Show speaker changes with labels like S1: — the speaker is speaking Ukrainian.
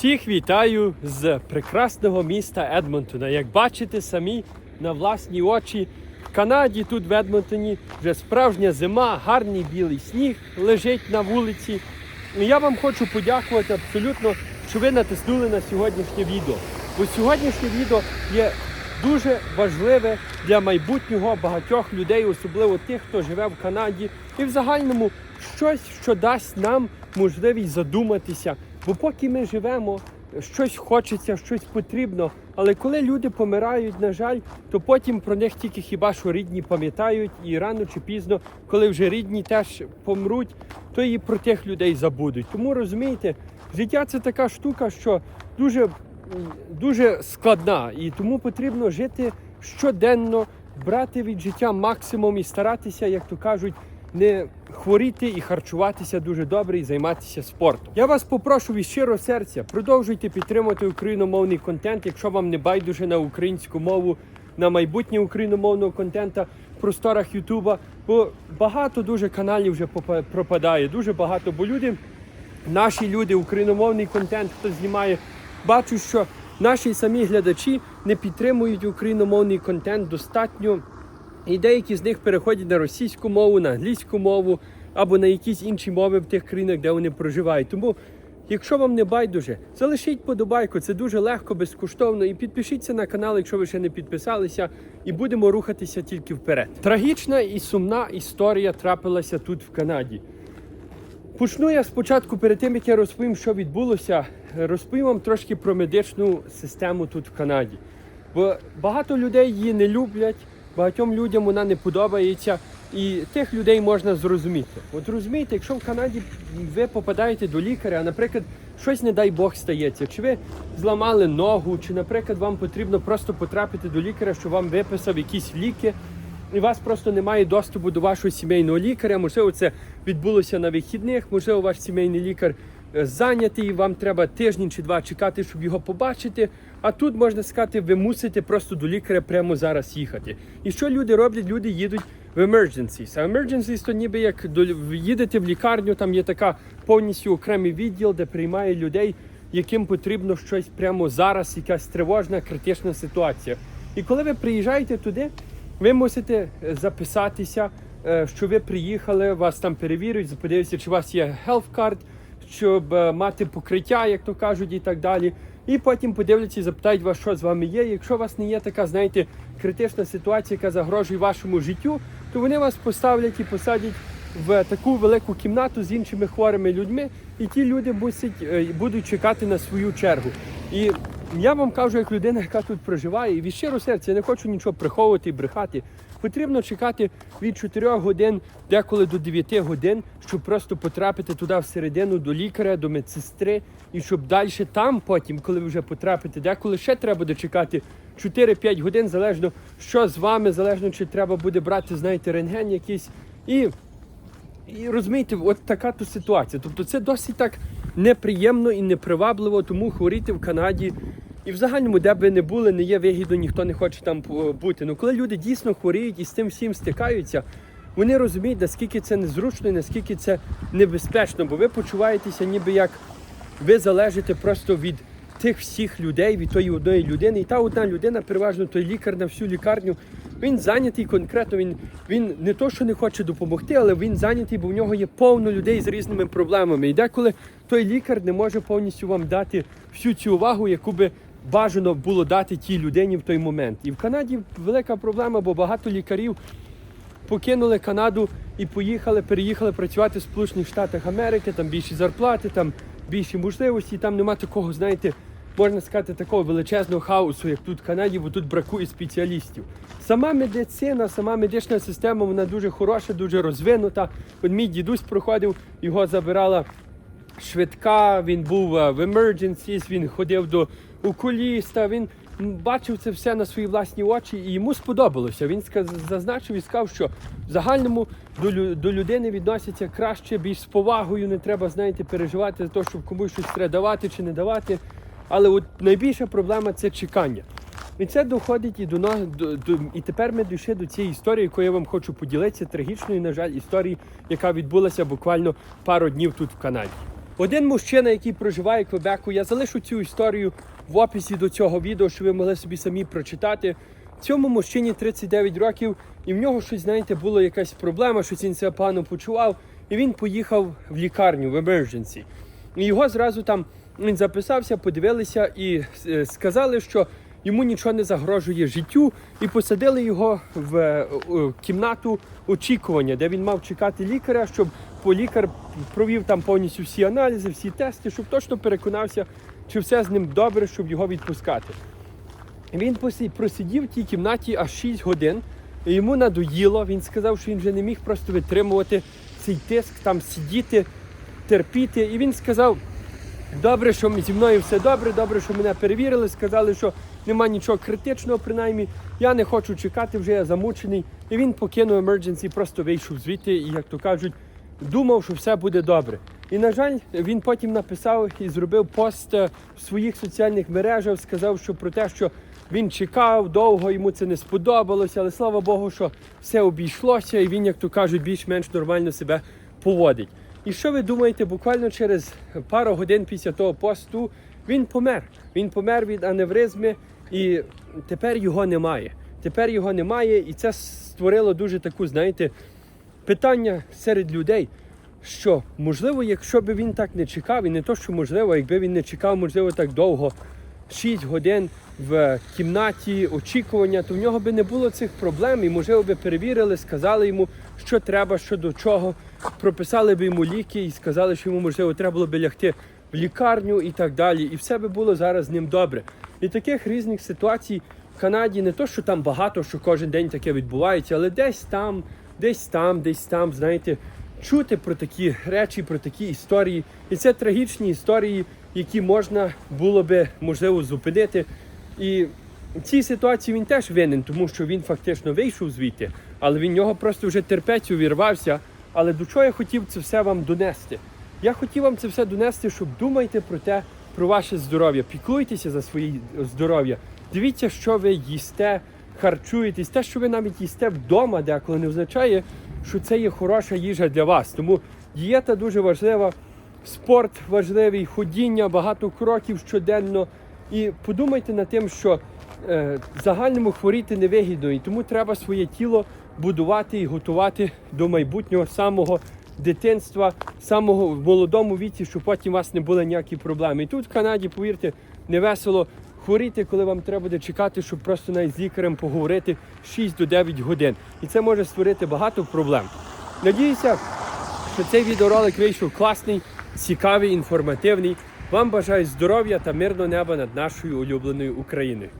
S1: Усіх вітаю з прекрасного міста Едмонтона. Як бачите самі на власні очі, в Канаді тут в Едмонтоні вже справжня зима, гарний білий сніг лежить на вулиці. І я вам хочу подякувати абсолютно, що ви натиснули на сьогоднішнє відео. Бо сьогоднішнє відео є дуже важливе для майбутнього багатьох людей, особливо тих, хто живе в Канаді, і в загальному щось, що дасть нам можливість задуматися. Бо поки ми живемо, щось хочеться, щось потрібно. Але коли люди помирають, на жаль, то потім про них тільки хіба що рідні пам'ятають, і рано чи пізно, коли вже рідні теж помруть, то і про тих людей забудуть. Тому розумієте, життя це така штука, що дуже дуже складна, і тому потрібно жити щоденно, брати від життя максимум і старатися, як то кажуть, не хворіти і харчуватися дуже добре і займатися спортом. Я вас попрошу від щирого серця, продовжуйте підтримувати україномовний контент, якщо вам не байдуже на українську мову, на майбутнє україномовного контента в просторах Ютуба. Бо багато дуже каналів вже пропадає, дуже багато, бо люди наші люди, україномовний контент, хто знімає, бачу, що наші самі глядачі не підтримують україномовний контент достатньо. І деякі з них переходять на російську мову, на англійську мову або на якісь інші мови в тих країнах, де вони проживають. Тому, якщо вам не байдуже, залишіть подобайку, це дуже легко, безкоштовно. І підпишіться на канал, якщо ви ще не підписалися, і будемо рухатися тільки вперед. Трагічна і сумна історія трапилася тут в Канаді. Почну я спочатку, перед тим як я розповім, що відбулося, розповім вам трошки про медичну систему тут в Канаді. Бо багато людей її не люблять, багатьом людям вона не подобається, і тих людей можна зрозуміти. От розумієте, якщо в Канаді ви попадаєте до лікаря, наприклад, щось, не дай Бог, стається, чи ви зламали ногу, чи, наприклад, вам потрібно просто потрапити до лікаря, щоб вам виписав якісь ліки і у вас просто немає доступу до вашого сімейного лікаря. Можливо, це відбулося на вихідних, можливо, ваш сімейний лікар зайнятий, вам треба тиждень чи два чекати, щоб його побачити. А тут можна сказати, ви мусите просто до лікаря прямо зараз їхати. І що люди роблять? Люди їдуть в emergencies. А emergencies то ніби як до їдете в лікарню, там є така повністю окремий відділ, де приймає людей, яким потрібно щось прямо зараз, якась тривожна, критична ситуація. І коли ви приїжджаєте туди, ви мусите е, записатися, е, що ви приїхали, вас там перевірюють, подивляться, чи у вас є health card, щоб е, мати покриття, як то кажуть, і так далі. І потім подивляться і запитають вас, що з вами є. Якщо у вас не є така, знаєте, критична ситуація, яка загрожує вашому життю, то вони вас поставлять і посадять в таку велику кімнату з іншими хворими людьми, і ті люди мусять, е, будуть чекати на свою чергу. І я вам кажу, як людина, яка тут проживає, і від щирого серця я не хочу нічого приховувати і брехати. Потрібно чекати від 4 годин, деколи до 9 годин, щоб просто потрапити туди всередину до лікаря, до медсестри, і щоб далі там, потім, коли ви вже потрапите, деколи ще треба буде чекати 4-5 годин, залежно що з вами, залежно чи треба буде брати, знаєте, рентген якийсь. І і розумієте, от така то ситуація. Тобто це досить так неприємно і непривабливо, тому хворіти в Канаді. І в загальному, де б ви не були, не є вигідно, ніхто не хоче там бути. Ну коли люди дійсно хворіють і з тим всім стикаються, вони розуміють, наскільки це незручно і наскільки це небезпечно, бо ви почуваєтеся, ніби як ви залежите просто від тих всіх людей, від тої одної людини. І та одна людина, переважно той лікар на всю лікарню, він зайнятий конкретно. Він він не то, що не хоче допомогти, але він зайнятий, бо в нього є повно людей з різними проблемами. І деколи той лікар не може повністю вам дати всю цю увагу, яку би бажано було дати тій людині в той момент. І в Канаді велика проблема, бо багато лікарів покинули Канаду і поїхали, переїхали працювати в Сполучених Штатах Америки, там більші зарплати, там більші можливості, там нема такого, знаєте, можна сказати, такого величезного хаосу, як тут в Канаді, бо тут бракує спеціалістів. Сама медицина, сама медична система, вона дуже хороша, дуже розвинута. От мій дідусь проходив, його забирала швидка, він був е, в emergencies, він ходив до окуліста, він бачив це все на свої власні очі і йому сподобалося. Він зазначив і сказав, що в загальному до людини відносяться краще, більш з повагою, не треба, знаєте, переживати за те, щоб комусь щось треба давати чи не давати. Але от найбільша проблема це чекання. І це доходить і до нас до, до і тепер ми дійшли до цієї історії, яку я вам хочу поділитися, трагічної, на жаль, історії, яка відбулася буквально пару днів тут в Канаді. Один мужчина, який проживає в Квебеку, я залишу цю історію в описі до цього відео, щоб ви могли собі самі прочитати. Цьому мужчині 39 років, і в нього щось, знаєте, була якась проблема, щось він себе погано почував, і він поїхав в лікарню в emergency. І його зразу там він записався, подивилися і е, сказали, що йому нічого не загрожує життю, і посадили його в е, кімнату очікування, де він мав чекати лікаря, щоб по лікар провів там повністю всі аналізи, всі тести, щоб точно переконався, чи все з ним добре, щоб його відпускати. Він просидів в тій кімнаті аж 6 годин. І йому надоїло. Він сказав, що він вже не міг просто витримувати цей тиск, там сидіти, терпіти. І він сказав: добре, що зі мною все добре, добре, що мене перевірили. Сказали, що нема нічого критичного, принаймні. Я не хочу чекати, вже я замучений. І він покинув emergency, просто вийшов звідти і, як то кажуть, думав, що все буде добре. І, на жаль, він потім написав і зробив пост е, в своїх соціальних мережах, сказав, що про те, що він чекав довго, йому це не сподобалося, але слава Богу, що все обійшлося, і він, як то кажуть, більш-менш нормально себе поводить. І що ви думаєте, буквально через пару годин після того посту він помер. Він помер від аневризми, і тепер його немає. Тепер його немає, і це створило дуже таку, знаєте, питання серед людей, що можливо, якщо б він так не чекав, і не то, що можливо, якби він не чекав, можливо, так довго, 6 годин в кімнаті очікування, то в нього би не було цих проблем, і можливо би перевірили, сказали йому, що треба, що до чого, прописали б йому ліки і сказали, що йому можливо треба було би лягти в лікарню і так далі. І все би було зараз з ним добре. І таких різних ситуацій в Канаді не то, що там багато, що кожен день таке відбувається, але десь там, десь там, десь там, знаєте, чути про такі речі, про такі історії. І це трагічні історії, які можна було би можливо зупинити. І в цій ситуації він теж винен, тому що він фактично вийшов звідти, але він нього просто вже терпець увірвався. Але до чого я хотів це все вам донести? Я хотів вам це все донести, щоб думайте про те, про ваше здоров'я, піклуйтеся за своє здоров'я. Дивіться, що ви їсте, харчуєтесь. Те, що ви навіть їсте вдома, деколи не означає, що це є хороша їжа для вас. Тому дієта дуже важлива, спорт важливий, ходіння, багато кроків щоденно. І подумайте над тим, що е, загальному хворіти невигідно, і тому треба своє тіло будувати і готувати до майбутнього самого дитинства, самого в молодому віці, щоб потім у вас не було ніякі проблеми. І тут в Канаді, повірте, не весело хворіти, коли вам треба буде чекати, щоб просто навіть з лікарем поговорити 6 до 9 годин. І це може створити багато проблем. Надіюся, що цей відеоролик вийшов класний, цікавий, інформативний. Вам бажаю здоров'я та мирного неба над нашою улюбленою Україною.